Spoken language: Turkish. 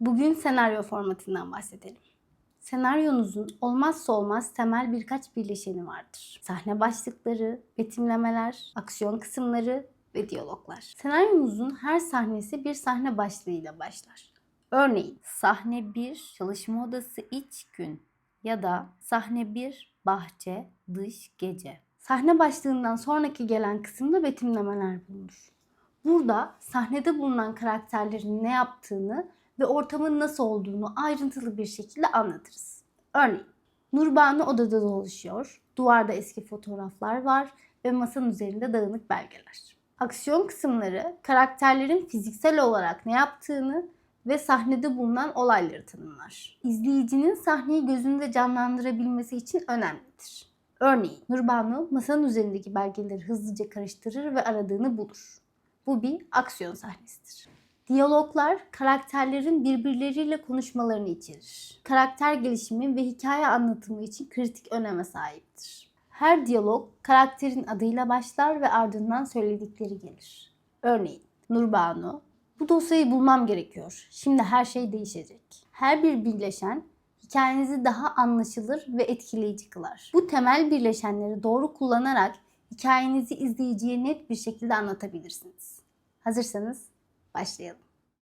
Bugün senaryo formatından bahsedelim. Senaryonuzun olmazsa olmaz temel birkaç birleşeni vardır. Sahne başlıkları, betimlemeler, aksiyon kısımları ve diyaloglar. Senaryonuzun her sahnesi bir sahne başlığıyla başlar. Örneğin sahne 1 çalışma odası iç gün ya da sahne 1 bahçe dış gece. Sahne başlığından sonraki gelen kısımda betimlemeler bulunur. Burada sahnede bulunan karakterlerin ne yaptığını ve ortamın nasıl olduğunu ayrıntılı bir şekilde anlatırız. Örneğin Nurbanu odada dolaşıyor, duvarda eski fotoğraflar var ve masanın üzerinde dağınık belgeler. Aksiyon kısımları karakterlerin fiziksel olarak ne yaptığını ve sahnede bulunan olayları tanımlar. İzleyicinin sahneyi gözünde canlandırabilmesi için önemlidir. Örneğin Nurbanu masanın üzerindeki belgeleri hızlıca karıştırır ve aradığını bulur. Bu bir aksiyon sahnesidir. Diyaloglar karakterlerin birbirleriyle konuşmalarını içerir. Karakter gelişimi ve hikaye anlatımı için kritik öneme sahiptir. Her diyalog karakterin adıyla başlar ve ardından söyledikleri gelir. Örneğin Nurbanu, bu dosyayı bulmam gerekiyor. Şimdi her şey değişecek. Her bir birleşen hikayenizi daha anlaşılır ve etkileyici kılar. Bu temel birleşenleri doğru kullanarak hikayenizi izleyiciye net bir şekilde anlatabilirsiniz. Hazırsanız achei